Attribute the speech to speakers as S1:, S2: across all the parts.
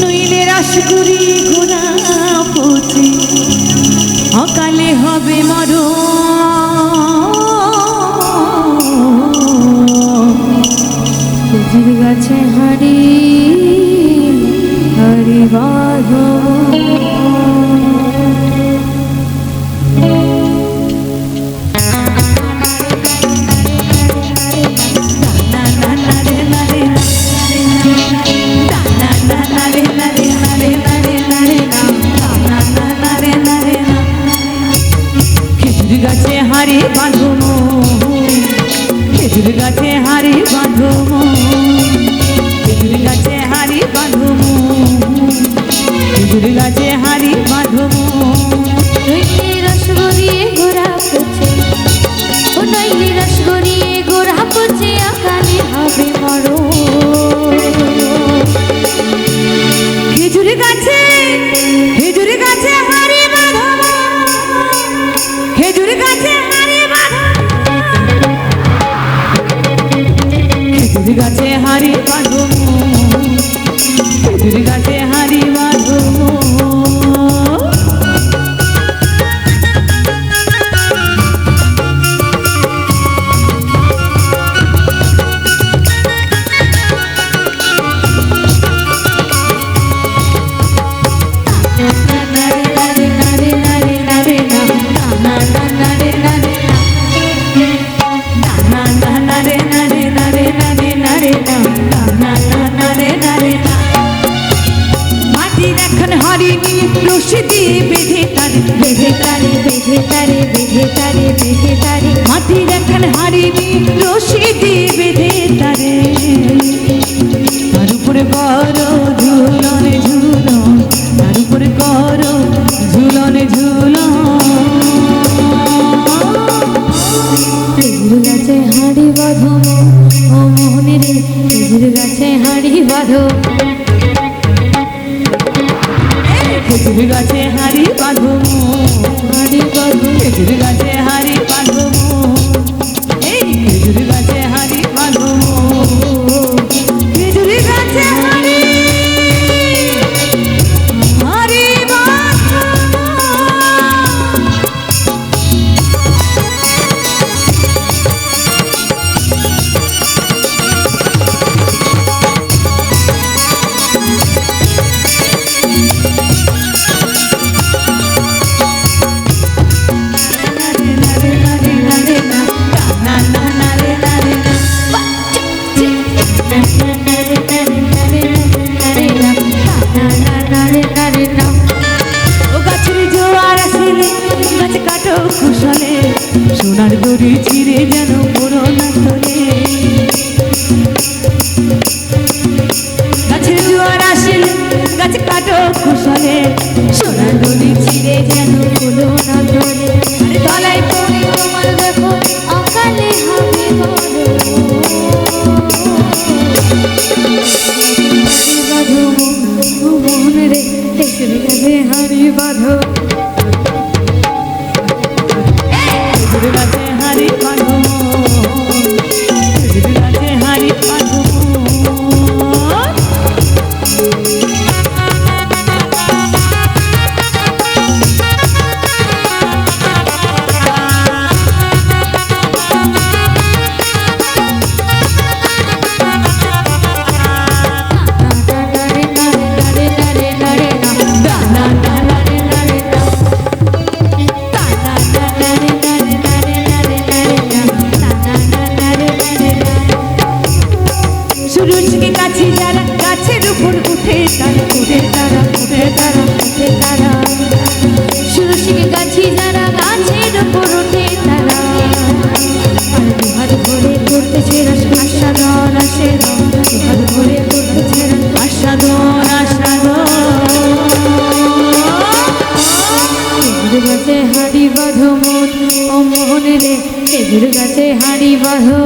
S1: নইলে রাসগুড়ি গোড়া পচে অকালে হবে মর গাছে হরি হরি বাঁধ। হাড়ি বাঁধো খেজুর গাছে হাড়ি বাঁধো খেজুর গাছে হাড়ি বাঁধো খেজুর গাছে বাঁধো তারে উপরে করো ঝুলনে ঝুলন তার উপরে করো ঝুলনে ঝুলন।
S2: খেজুর গাছে হাঁড়ি বাঁধো ও মোহনে রে খেজুর গাছে হাঁড়ি বাঁধো।
S1: খেজুর গাছে হাড়ি বাঁধো
S2: হাঁড়ি বাঁধো।
S1: খেজুর গাছে হাড়ি বাঁধো সোনার দড়ি ছিঁড়ে যেন পুরো না তোলে। গাছের জোয়ার আসিলে গাছ কাটো কুশলে, সোনার দড়ি ছিঁড়ে যেন পুরো না তোলে। তলায় পড়ে
S2: তোমার দেখো, অকালে হবে বাঁধো মোহন রে খেজুর গাছে হাঁড়ি বাঁধো।
S1: গাছে হাঁড়ি বাঁধো
S2: মন ও মোহন রে খেজুর গাছে হাঁড়ি বাঁধো।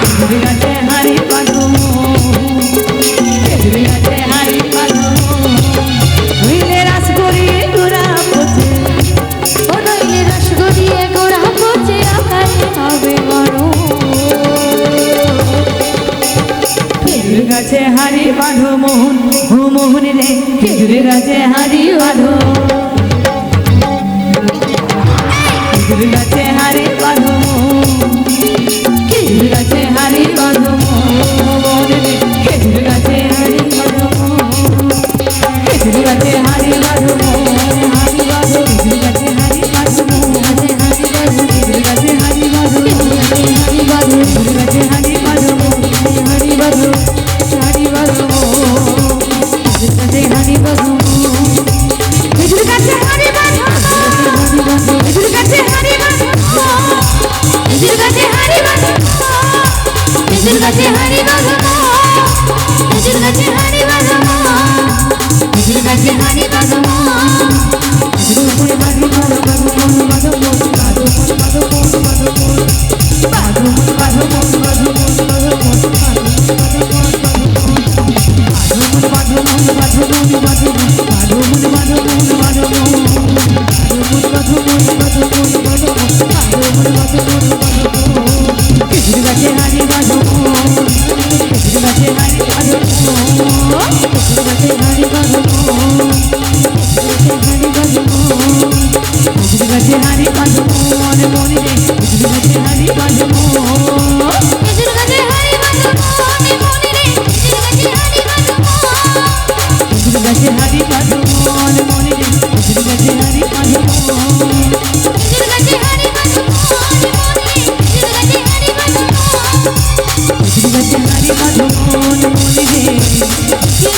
S1: খেজুর গাছে বাঁধো মোহন, ও মোহন রে, খেজুরের গাছে হারি বাঁধো। খেজুর গাছে হারি বাঁধো খেজুর গাছে হারি বাঁধো মোহন রে খেজুর গাছে হারি বাঁধো খেজুর গাছে হারি বাঁধো হারি বাঁধো খেজুর গাছে হারি বাঁধো হারি বাঁধো খেজুর গাছে হারি বাঁধো হারি বাঁধো খেজুর গাছে হারি নিজের কাছে হারি বাজাবো নিজের কাছে হারি বাজাবো
S2: নিজের কাছে হারি বাজাবো নিজের কাছে হারি বাজাবো নিজের কাছে হারি বাজাবো বাজাবো বাজাবো হারি
S1: বাজবো মনে মনে রে হারি
S2: বাজবো গাছে হারি বাজবো মনে মনে রে গাছে হারি বাজবো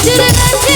S2: You're the